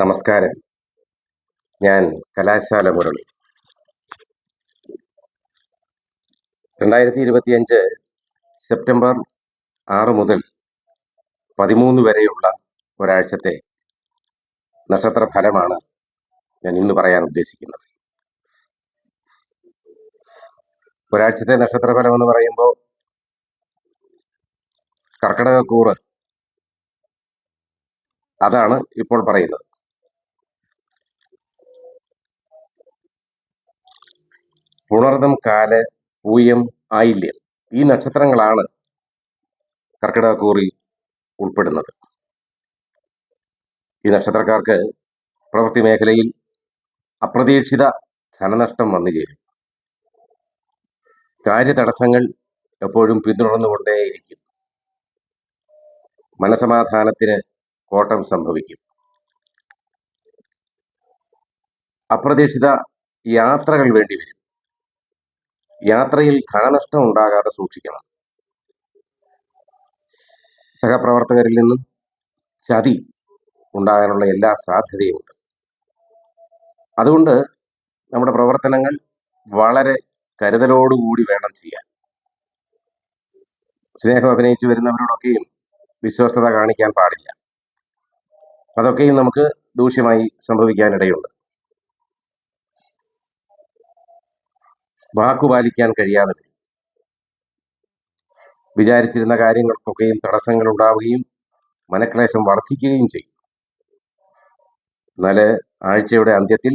നമസ്കാരം. ഞാൻ കലാശാല മുരളി. രണ്ടായിരത്തി ഇരുപത്തിയഞ്ച് സെപ്റ്റംബർ ആറ് മുതൽ പതിമൂന്ന് വരെയുള്ള ഒരാഴ്ചത്തെ നക്ഷത്ര ഫലമാണ് ഞാൻ ഇന്ന് പറയാൻ ഉദ്ദേശിക്കുന്നത്. ഒരാഴ്ചത്തെ നക്ഷത്ര ഫലം എന്ന് പറയുമ്പോൾ കർക്കിടകക്കൂറ്. അതാണ് ഇപ്പോൾ പറയുന്നത്. പുണർദം കാൽ പൂയം ആയില്യം. ഈ നക്ഷത്രങ്ങളാണ് കർക്കിടകക്കൂറിൽ ഉൾപ്പെടുന്നത്. ഈ നക്ഷത്രക്കാർക്ക് പ്രവൃത്തി മേഖലയിൽ അപ്രതീക്ഷിത ധനനഷ്ടം വന്നു ചേരും. കാര്യതടസ്സങ്ങൾ എപ്പോഴും പിന്തുടർന്നുകൊണ്ടേയിരിക്കും. മനസമാധാനത്തിന് കോട്ടം സംഭവിക്കും. അപ്രതീക്ഷിത യാത്രകൾ വേണ്ടിവരും. യാത്രയിൽ ധനനഷ്ടം ഉണ്ടാകാതെ സൂക്ഷിക്കണം. സഹപ്രവർത്തകരിൽ നിന്നും ചതി ഉണ്ടാകാനുള്ള എല്ലാ സാധ്യതയുമുണ്ട്. അതുകൊണ്ട് നമ്മുടെ പ്രവർത്തനങ്ങൾ വളരെ കരുതലോടുകൂടി വേണം ചെയ്യാൻ. സ്നേഹം അഭിനയിച്ചു വരുന്നവരോടൊക്കെയും വിശ്വസ്തത കാണിക്കാൻ പാടില്ല. അതൊക്കെയും നമുക്ക് ദൂഷ്യമായി സംഭവിക്കാനിടയുണ്ട്. വാക്കുപാലിക്കാൻ കഴിയാതെ വരും വിചാരിച്ചിരുന്ന കാര്യങ്ങൾക്കൊക്കെയും തടസ്സങ്ങൾ ഉണ്ടാവുകയും മനക്ലേശം വർദ്ധിക്കുകയും ചെയ്യും. എന്നാൽ ആഴ്ചയുടെ അന്ത്യത്തിൽ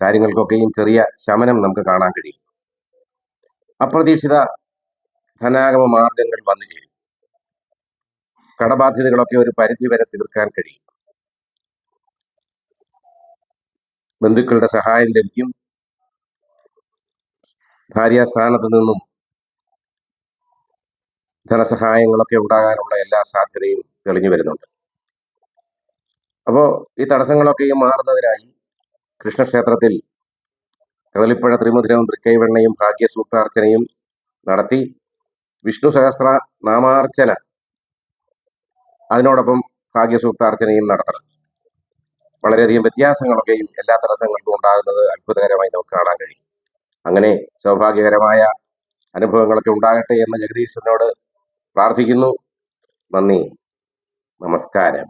കാര്യങ്ങൾക്കൊക്കെയും ചെറിയ ശമനം നമുക്ക് കാണാൻ കഴിയും. അപ്രതീക്ഷിത ധനാഗമ മാർഗങ്ങൾ വന്നു ചേരും. കടബാധ്യതകളൊക്കെ ഒരു പരിധി വരെ തീർക്കാൻ കഴിയും. ബന്ധുക്കളുടെ സഹായം ലഭിക്കും. ഭാര്യാസ്ഥാനത്ത് നിന്നും ധനസഹായങ്ങളൊക്കെ ഉണ്ടാകാനുള്ള എല്ലാ സാധ്യതയും തെളിഞ്ഞു വരുന്നുണ്ട്. അപ്പോൾ ഈ തടസ്സങ്ങളൊക്കെയും മാറുന്നതിനായി കൃഷ്ണക്ഷേത്രത്തിൽ കദളിപ്പഴ ത്രിമുദ്രവും തൃക്കൈവെണ്ണയും ഭാഗ്യസൂക്താർച്ചനയും നടത്തി വിഷ്ണു സഹസ്ര നാമാർച്ചന അതിനോടൊപ്പം ഭാഗ്യസൂക്താർച്ചനയും നടത്തണം. വളരെയധികം വ്യത്യാസങ്ങളൊക്കെയും എല്ലാ തടസ്സങ്ങൾക്കും ഉണ്ടാകുന്നത് അത്ഭുതകരമായി നമുക്ക് കാണാൻ കഴിയും. അങ്ങനെ സൗഭാഗ്യകരമായ അനുഭവങ്ങളൊക്കെ ഉണ്ടാകട്ടെ എന്ന് ജഗദീശ്വരനോട് പ്രാർത്ഥിക്കുന്നു. നന്ദി. നമസ്കാരം.